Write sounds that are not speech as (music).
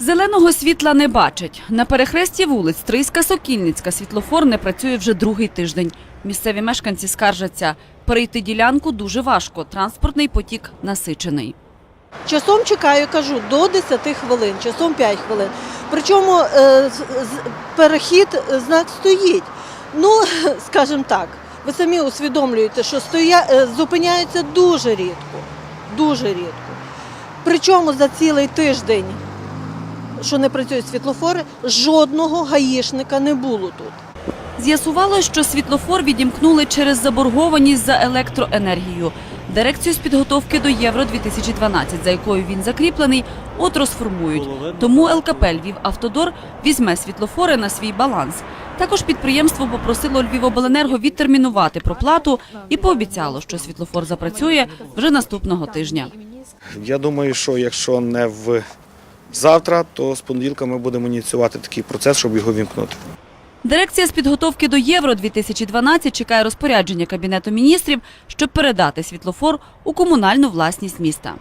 Зеленого світла не бачать. На перехресті вулиць Стрийська Сокільницька світлофор не працює вже другий тиждень. Місцеві мешканці скаржаться, перейти ділянку дуже важко, транспортний потік насичений. Часом чекаю, кажу, до 10 хвилин, часом 5 хвилин. Причому е, перехід е, знак стоїть. Ну, (laughs) скажімо так, ви самі усвідомлюєте, що стоя, е, зупиняються дуже рідко. Дуже рідко. Причому за цілий тиждень, що не працюють світлофори, жодного гаїшника не було тут. З'ясувало, що світлофор відімкнули через заборгованість за електроенергію. Дирекцію з підготовки до Євро 2012, за якою він закріплений, от розформують. Тому ЛКП Львів Автодор візьме світлофори на свій баланс. Також підприємство попросило Львівобленерго відтермінувати проплату і пообіцяло, що світлофор запрацює вже наступного тижня. Я думаю, що якщо не в завтра, то з понеділка ми будемо ініціювати такий процес, щоб його вімкнути. Дирекція з підготовки до Євро 2012 чекає розпорядження Кабінету міністрів, щоб передати світлофор у комунальну власність міста.